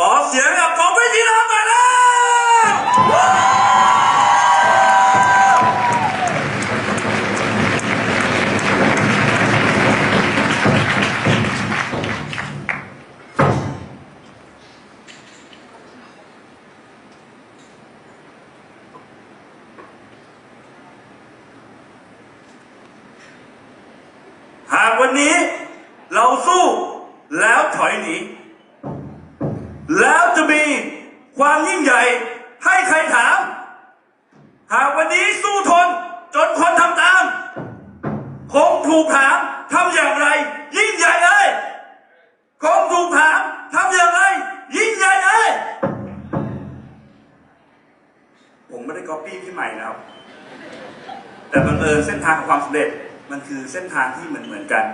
ขอเสียงกับของพิธีน้ำหน่อยแล้ว หากวันนี้เราสู้แล้วถอยหนี แล้วจะมีความยิ่งใหญ่ให้ใครถาม หากวันนี้สู้ทนจนคนทำตาม คง ถูกถามทำอย่างไร ยิ่งใหญ่เอ้ยคงถูกถามทำอย่างไร ยิ่งใหญ่เอ้ยผมไม่ได้ก๊อปปี้พี่ใหม่นะครับ แต่บังเอิญเส้นทางของความสำเร็จมันคือเส้นทางที่เหมือนเหมือนๆกัน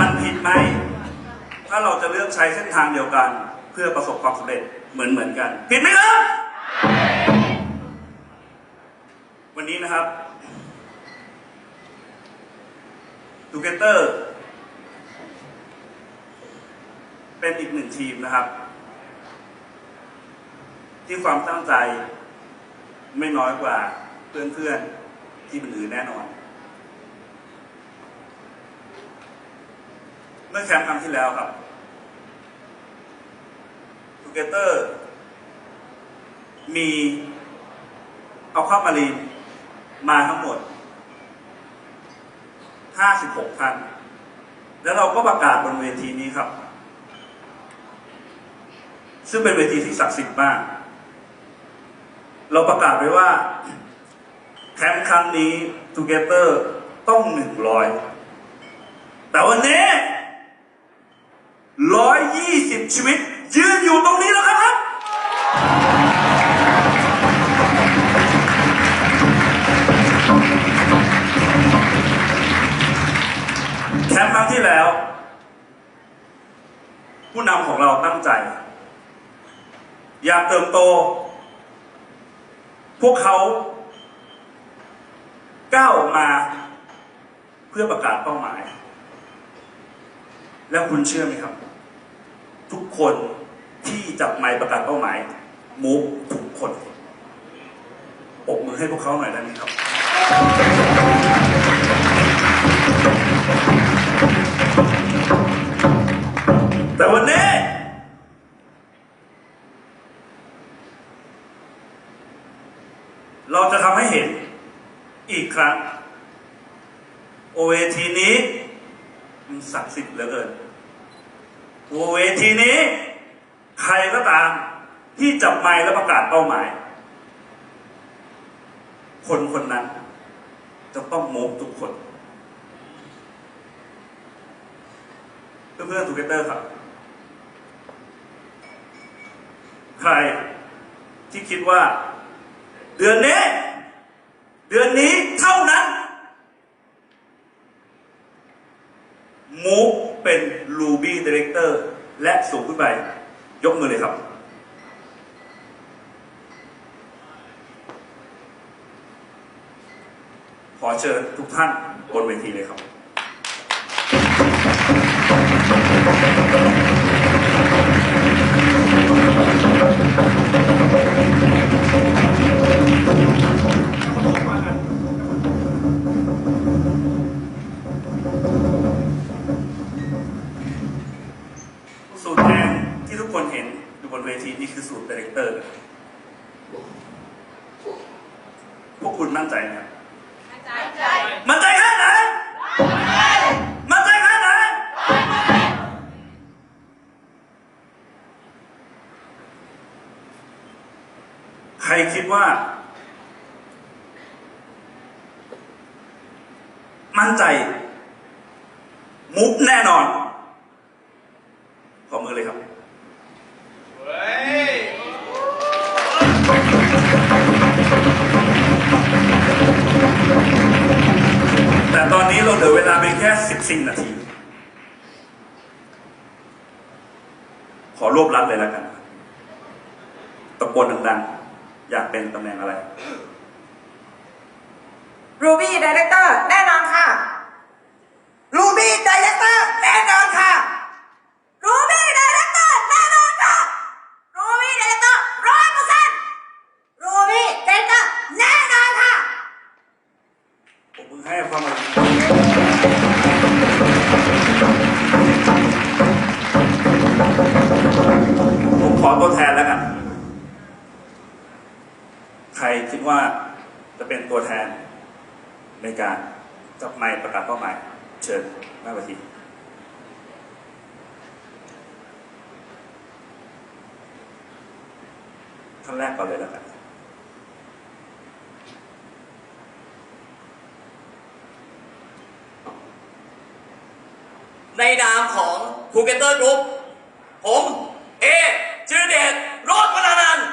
มันผิดไหม ถ้าเราจะเลือกใช้เส้นทางเดียวกัน เพื่อประสบความสำเร็จเหมือนเหมือนๆกัน ผิดไหมครับ วันนี้นะครับ Together เป็นอีกหนึ่งทีมนะครับ ที่ความตั้งใจไม่น้อยกว่าเพื่อนๆที่อื่นแน่นอน เมื่อแคมป์ครั้งที่แล้วครับ t o g e t h e r มีเอาข้ามารีนมาทั้งหมด 56ท่าน แล้วเราก็ประกาศบนเวทีนี้ครับ ซึ่งเป็นเวทีที่ศักดิ์สิทธิ์มาก เราประกาศไว้ว่าแคมป์ครั้งนี้ Together ต้องหนึ่งร้อย แต่วันนี้ร้อยยี่สิบชีวิต ยืนอยู่ตรงนี้แล้วครับ แคมป์ครั้งที่แล้ว ผู้นำของเราตั้งใจ อยากเติบโต พวกเขาก้าวออกมาเพื่อประกาศเป้าหมาย แล้วคุณเชื่อไหมครับ ทุกคนที่จับไมค์ประกาศเป้าหมายมูฟทุกคนปรบมือให้พวกเขาหน่อยได้ไหมครับ แต่วันนี้ เราจะทำให้เห็นอีกครั้ง โอเวทีนี้ มันศักดิ์สิทธิ์เหลือเกิน โอเวทีนี้ ใครก็ตามที่จับไมค์และประกาศเป้าหมาย คนคนนั้น จะต้องโมกทุกคน เพื่อนๆทูเกเตอร์ครับ ใครที่คิดว่า เดือนนี้ เดือนนี้เท่านั้นมูฟ เป็น Ruby Director และสูงขึ้นไป ยกมือเลยครับ ขอเชิญทุกท่านบนเวทีเลยครับสู ขอมือเลยครับเฮ้ยแต่ตอนนี้เราเหลือเวลาเพียงแค่ 14 นาที ขอรวบรัดเลยแล้วกัน ตะโกนดังๆ อยากเป็นตำแหน่งอะไร รูบี้ดีเรคเตอร์ แน่นอน ให้ความรู้ผมขอตัวแทนแล้วกัน ใครคิดว่าจะเป็นตัวแทนในการจับไมค์ประกาศเป้าหมาย เชิญหน้าเวทีท่านแรกก่อนเลยแล้วกัน ในนามของคูเกตเตอร์กรุ๊ปผม เอจิรเดชโรจน์พลานันท์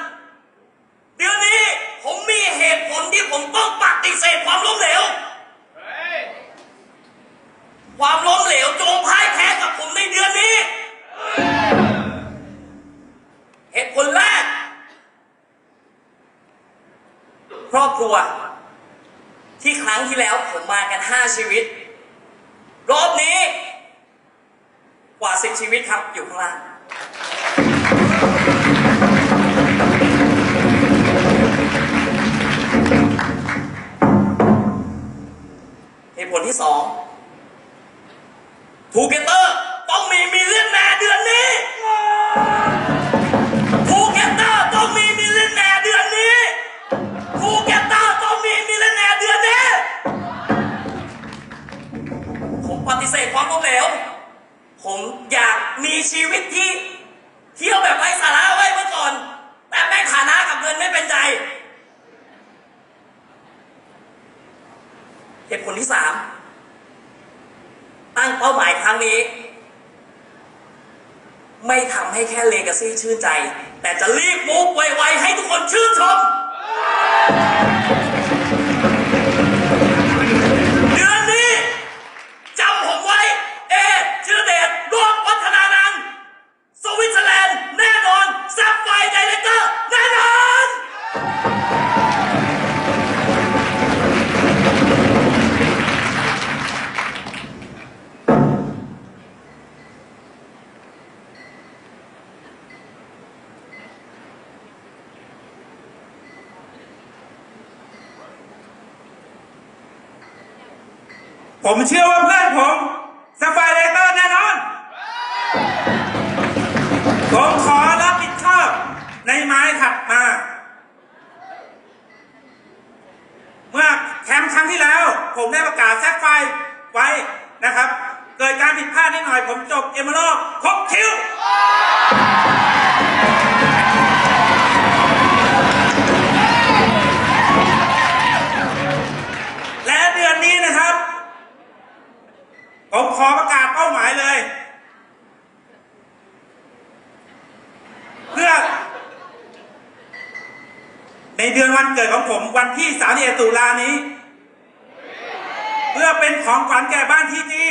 ต้องมีมิลเลียนแมร์เดือนนี้ภูเก็ตเตอร์ต้องมีมิลเลียนแมร์เดือนนี้ภูเก็ตเตอร์ต้องมีมิลเลียนแมร์เดือนนี้ผมปฏิเสธความล้มเหลวผมอยากมีชีวิตที่เที่ยวแบบไร้สาระไว้เมื่อก่อน แต่แม่งฐานะกับเงินไม่เป็นใจเหตุผลที่สามตั้งเป้าหมายครั้งนี้ ไม่ทำให้แค่เลกาซี่ชื่นใจ แต่จะรีบมุกไวๆให้ทุกคนชื่นชม เดือนนี้จำผมไว้ เอชื่อเดชรวมวัฒนานันท์สวิตเซอร์แลนด์แน่นอนซับไฟไดเรคเตอร์แน่นอน ผมเชื่อว่าเพื่อนผมสไฟเลเตอร์แน่นอน ผมขอรับผิดชอบในไม้ถัดมา เมื่อแคมป์ครั้งที่แล้ว ผมได้ประกาศแซกไฟไว้นะครับ เกิดการผิดพลาด น่อยผมจบเอมเมอรัลครบคิวและเดือนนี้นะครับ ผมขอประกาศเป้าหมายเลย เพื่อ ในเดือนวันเกิดของผมวันที่31ตุลานี้ เพื่อเป็นของขวัญแก่บ้านทีจี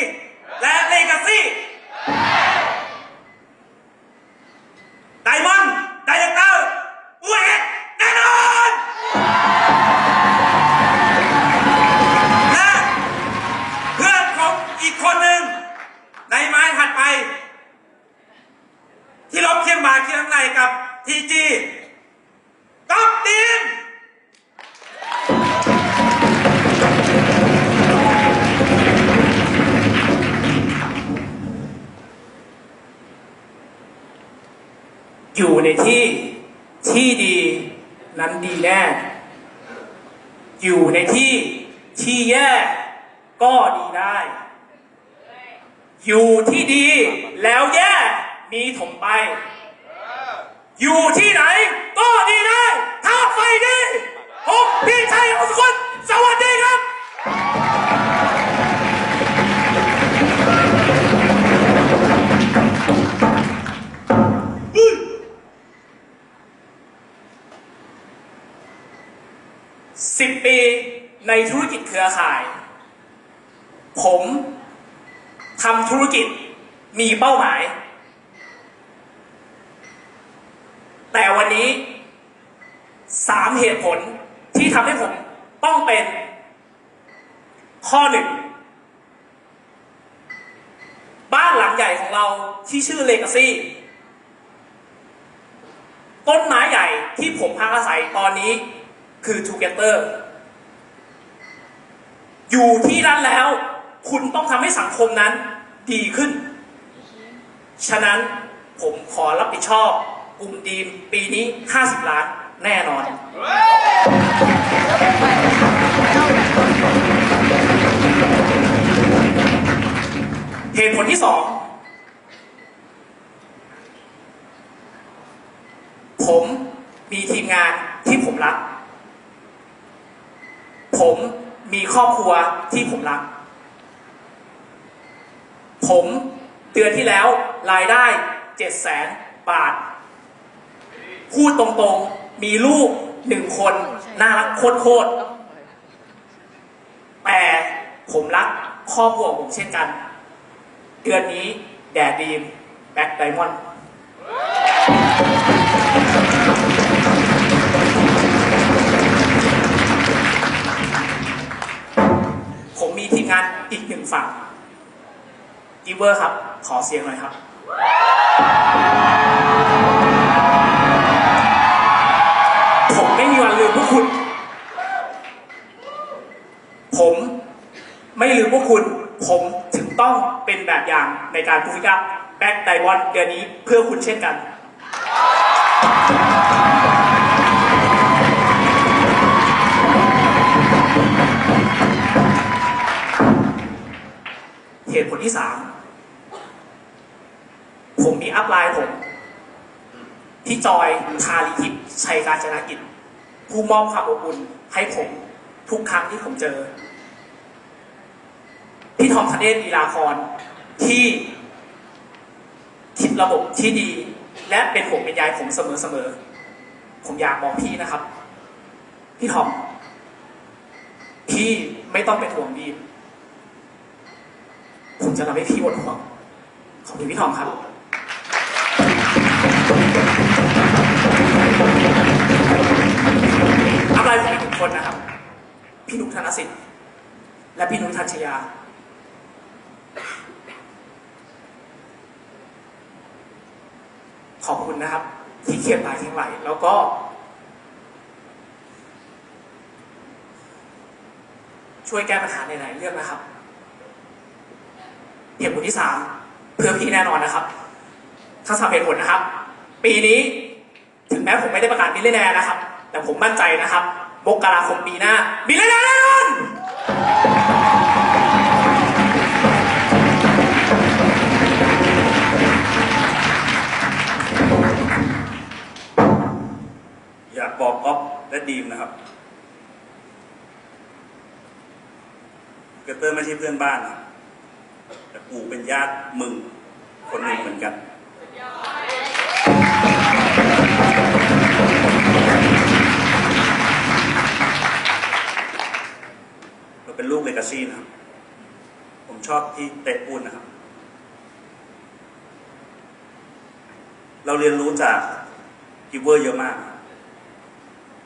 อยู่ในที่ที่แย่ก็ดีได้ อยู่ที่ดีแล้วแย่มีถมไป อยู่ที่ไหนก็ดีได้ ถ้าไฟดีผมพี่ชัยอสุคนสวัสดีครับ สิบปี ในธุรกิจเครือข่าย ผมทำธุรกิจมีเป้าหมาย แต่วันนี้สามเหตุผลที่ทำให้ผมต้องเป็น ข้อหนึ่งบ้านหลังใหญ่ของเราที่ชื่อเลกาซี่ต้นไม้ใหญ่ที่ผมพักอาศัยตอนนี้คือ Together อยู่ที่นั่นแล้ว คุณต้องทำให้สังคมนั้นดีขึ้น ฉะนั้นผมขอรับผิดชอบ กลุ่มดีมปีนี้ 50 ล้านแน่นอนเฮ้ยเหตุผลที่สอง ผมมีทีมงานที่ผมรัก ผม มีครอบครัวที่ผมรัก ผมเดือนที่แล้วรายได้เจ็ดแสนบาท พูดตรงๆ มีลูกหนึ่งคน น่ารักโคตรๆ แต่ผมรักครอบครัวผมเช่นกัน เดือนนี้แดดดีมแบ็คไดมอนด์ กิเวอร์ครับ ขอเสียงหน่อยครับ ผมไม่มีวันลืมพวกคุณ ผมไม่ลืมพวกคุณ ผมถึงต้องเป็นแบบอย่างในการพูดกับแบ็คไดมอนด์เดือนนี้เพื่อคุณเช่นกัน เหตุผลที่สาม ผมมีอัพไลน์ผมที่จอยชาลิทิพย์ชัยการจนากิจ ผู้มอบความอบอุ่นให้ผมทุกครั้งที่ผมเจอ พี่ทอมคเนศลีลาครที่คิดระบบที่ดี และเป็นห่วงเป็นใยผมเสมอๆผมอยากบอกพี่นะครับ พี่ทอมพี่ไม่ต้องเป็นห่วงบีมผมจะทำให้พี่หมดห่วงขอบคุณพี่ทอมครับ อะไรของทุกคนนะครับ พี่หนุกธนสิทธิ์ และพี่หนุ้ยทัชยา ขอบคุณนะครับ ที่เขียนลายทั้งหลแล้วก็ ช่วยแก้ปัญหาในหลายเรื่องนะครับเหตุผลที่สามเพื่อพี่แน่นอนนะครับทั้งสามเหตุผลนะครับ ปีนี้ ถึงแม้ผมไม่ได้ประกาศมิลเลนแนร์นะครับ แต่ผมมั่นใจนะครับ มกราคมปีหน้ามิลเลนแนร์แน่นอนอยากบอกอ๊อฟและดีมนะครับ เกเตอร์ไม่ใช่เพื่อนบ้านนะแต่กูเป็นญาติมึงคนหนึ่งเหมือนกัน ลูกเลกาซี่นะครับ ผมชอบที่เตะปูนนะครับ เราเรียนรู้จากกิเวอร์เยอะมาก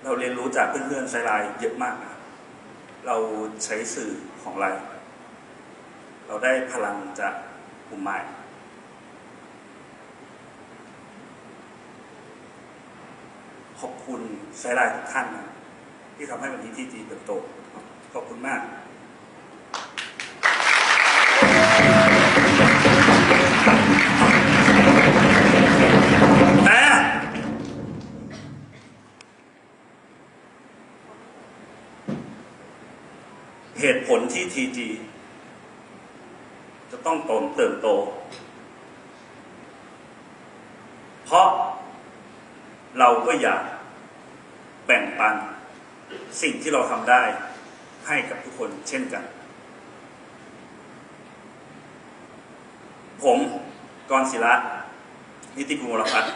เราเรียนรู้จากเพื่อนๆไซไลน์เยอะมากนะเราใช้สื่อของไลน์เราได้พลังจากกลุ่มใหม่ขอบคุณไซไลน์ทุกท่านนะที่ทำให้วันนี้ที่จีเติบโต ขอบคุณมาก ผลที่ทีจีจะต้องตนเติบโต เพราะเราก็อยากแบ่งปันสิ่งที่เราทำได้ให้กับทุกคนเช่นกัน ผมกรศิระนิติกุลวรพัฒน์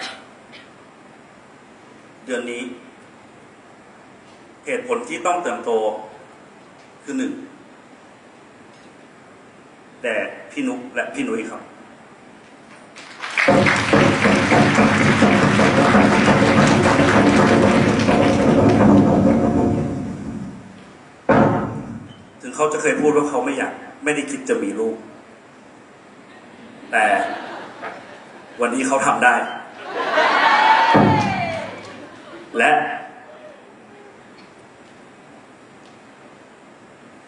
เดือนนี้เหตุผลที่ต้องเติบโตคือหนึ่ง แต่พี่นุกและพี่นุ้ยครับถึงเขาจะเคยพูดว่าเขาไม่อยาก ไม่ได้คิดจะมีลูก แต่วันนี้เขาทำได้ และ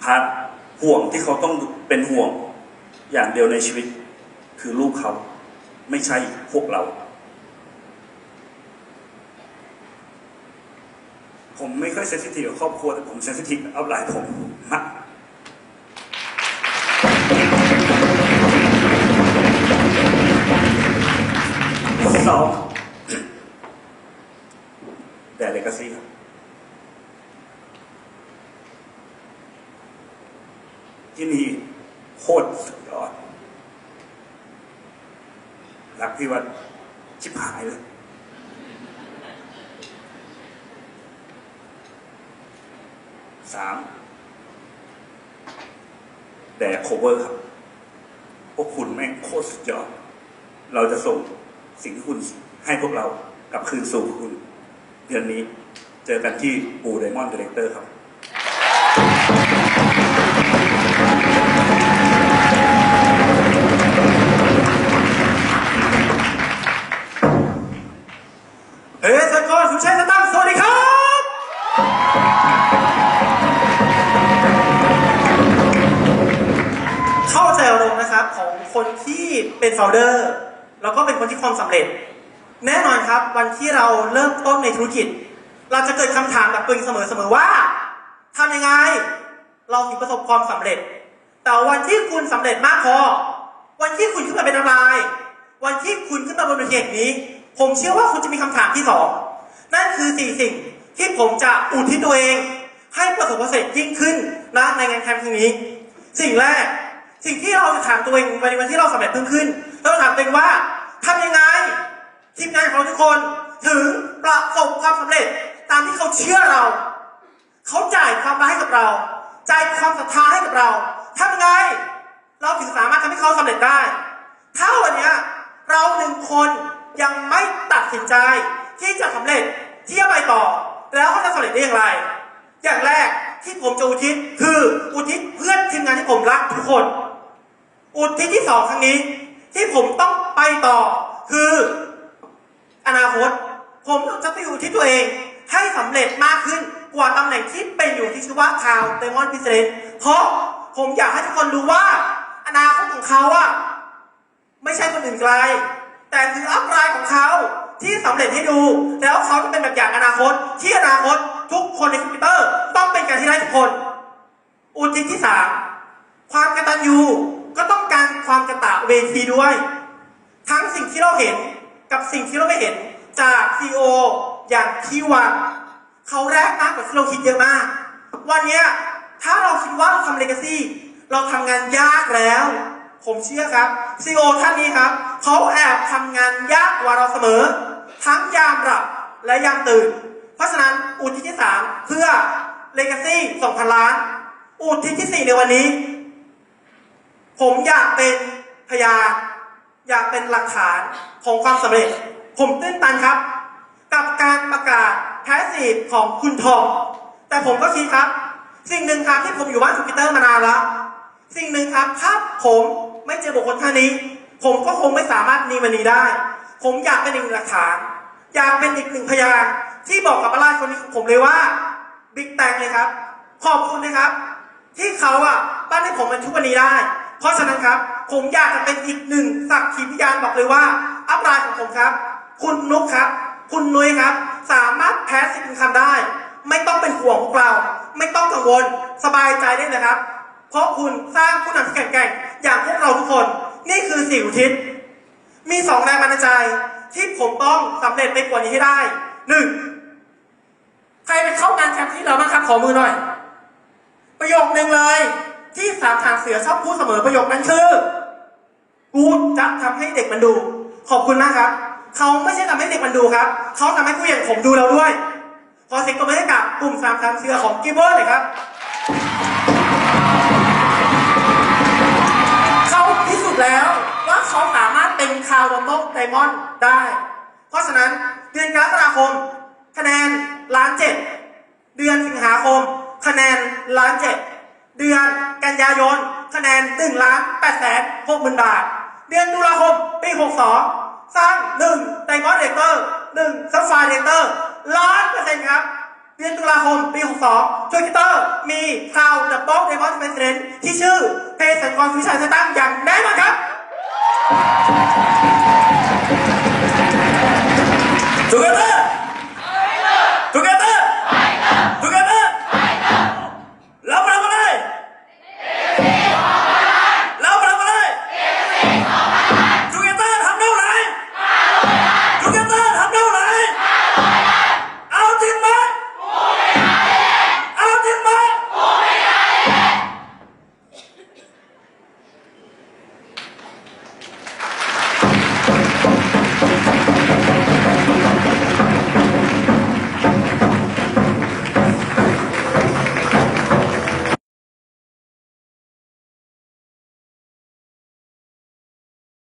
พัดห่วงที่เขาต้องเป็นห่วง อย่างเดียวในชีวิตคือลูกเขาไม่ใช่พวกเรา ผมไม่ค่อยเซนซิทีฟกับครอบครัวแต่ผมเซนซิทีฟกับอัพไลน์ผมมากสองแต่เลกาซี่ครับ ที่นี่โคตรสุดยอด รักพี่วัดชิบหายเลย สาม แต่โคเวอร์ครับ พวกคุณแม่งโคตรสุดยอด เราจะส่งสิ่งที่คุณให้พวกเรากลับคืนสู่คุณ เดือนนี้ เจอกันที่ปูไดมอนด์ดีเลกเตอร์ครับ เป็นโฟลเดอร์แล้วก็เป็นคนที่ความสำเร็จ แน่นอนครับ วันที่เราเริ่มต้นในธุรกิจ เราจะเกิดคำถามแบบตัวเองเสมอๆว่าทำยังไง เราถึงประสบความสำเร็จ แต่วันที่คุณสำเร็จมากพอ วันที่คุณขึ้นมาเป็นอะไรวันที่คุณขึ้นมาบนเวทีแห่งนี้ ผมเชื่อว่าคุณจะมีคำถามที่สองนั่นคือสี่สิ่งที่ผมจะอุทิศตัวเอง ให้ประสบความสำเร็จยิ่งขึ้นนะในงานแคมป์ครั้งนี้ สิ่งแรก สิ่งที่เราจะถามตัวเองในวันที่เราสำเร็จเพิ่มขึ้นเราถามตัวเองว่าทำยังไงทีมงานของเราทุกคนถึงประสบความสำเร็จตามที่เขาเชื่อเรา เขาจ่ายความรักให้กับเรา จ่ายความศรัทธาให้กับเราทำยังไง เราถึงสามารถทำให้เขาสำเร็จได้ ถ้าวันนี้เราหนึ่งคนยังไม่ตัดสินใจ ที่จะสำเร็จที่จะไปต่อ แล้วเขาจะสำเร็จได้อย่างไร อย่างแรกที่ผมจะอุทิศคืออุทิศเพื่อนทีมงานที่ผมรักทุกคน อุทิศที่สองครั้งนี้ ที่ผมต้องไปต่อคือ อนาคต ผมจะไปอยู่ที่ตัวเอง ให้สำเร็จมากขึ้นกว่าตำแหน่งที่เป็นอยู่ที่ชื่อว่าคาวเดมอนพิเศษเพราะผมอยากให้ทุกคนรู้ว่า อนาคตของเขาอะไม่ใช่คนอื่นไกล แต่คืออัพไลน์ของเขาที่สำเร็จให้ดู แล้วเขาจะเป็นแบบอย่างอนาคต ที่อนาคตทุกคนในคอมพิวเตอร์ ต้องเป็นการที่ได้ทุกคน อุทิศที่สามความกตัญญู ก็ต้องการความกระตะเวทีด้วย ทั้งสิ่งที่เราเห็นกับสิ่งที่เราไม่เห็นจากซีโออย่างพี่วันเขาแรกมากกว่าที่เราคิดเยอะมาก วันนี้ถ้าเราคิดว่าเราทำเลกาซี่เราทำงานยากแล้ว ผมเชื่อครับซีโอท่านนี้ครับเขาแอบทำงานยากกว่าเราเสมอ ทั้งยามหลับและยามตื่น เพราะฉะนั้นอุทิศที่สามเพื่อเลกาซี่2,000ล้าน อุทิศที่สี่ในวันนี้ ผมอยากเป็นพยานอยากเป็นหลักฐานของความสำเร็จ ผมตื้นตันครับ กับการประกาศแพสซีฟของคุณทองแต่ผมก็คิดครับ สิ่งหนึ่งครับที่ผมอยู่บ้านจูปิเตอร์มานานแล้ว สิ่งหนึ่งครับถ้าผมไม่เจอบุคคลท่านนี้ ผมก็คงไม่สามารถมีวันนี้ได้ ผมอยากเป็นอีกหนึ่งหลักฐาน อยากเป็นอีกหนึ่งพยานที่บอกกับอาราชคนนี้ของผมเลยว่าบิ๊กแตงเลยครับ ขอบคุณนะครับ ที่เขาอะปั้นให้ผมเป็นทุกวันนี้ได้ เพราะฉะนั้นครับ ผมอยากจะเป็นอีกหนึ่งสักขีพยานบอกเลยว่า อัพไลน์ของผมครับ คุณนุกครับ คุณนุ้ยครับ สามารถแพ้สิทธิ์คำได้ ไม่ต้องเป็นห่วงพวกเรา ไม่ต้องกังวล สบายใจได้เลยครับ เพราะคุณสร้างผู้นำที่แข็งแกร่งอย่างพวกเราทุกคน นี่คือสิ่งทิศมีสองแรงบันดาลใจ ที่ผมต้องสำเร็จไปกว่านี้ให้ได้หนึ่งใครไปเข้างานแคมป์ที่เราบ้างครับขอมือหน่อย ประโยคหนึ่งเลย ที่สามทางเสือชอบพูดเสมอประโยคนั้นคือ กูจะทำให้เด็กมันดู ขอบคุณมากครับ เขาไม่ใช่ทำให้เด็กมันดูครับ เขาทำให้ผู้ใหญ่างผมดูเราด้วย ขอเสียงตบมือให้กับกลุ่มสามทางเสือของกิเวอร์เลยครับเขาพิสูจน์แล้วว่าเขาสามารถเป็นคาวดัมเบิลไดมอนด์ได้ เพราะฉะนั้นเดือนกรกฎาคม คะแนนล้านเจ็ดเดือนสิงหาคม คะแนนล้านเจ็ด เดือนกันยายน คะแนนหนึ่งล้านแปดแสนหกหมื่นบาท เดือนตุลาคมปีหกสองสร้างหนึ่งไดมอนด์เดเตอร์หนึ่งซัฟฟาเดเตอร์ล้านเปอร์เซ็นต์ครับ เดือนตุลาคมปีหกสองทวิตเตอร์มีข่าวจดับเบิลไดมอนด์เป็นเทรนที่ชื่อเพย์สันกรฟิชชัยสตั้งอย่างแน่นอนครับจูเกเตอร์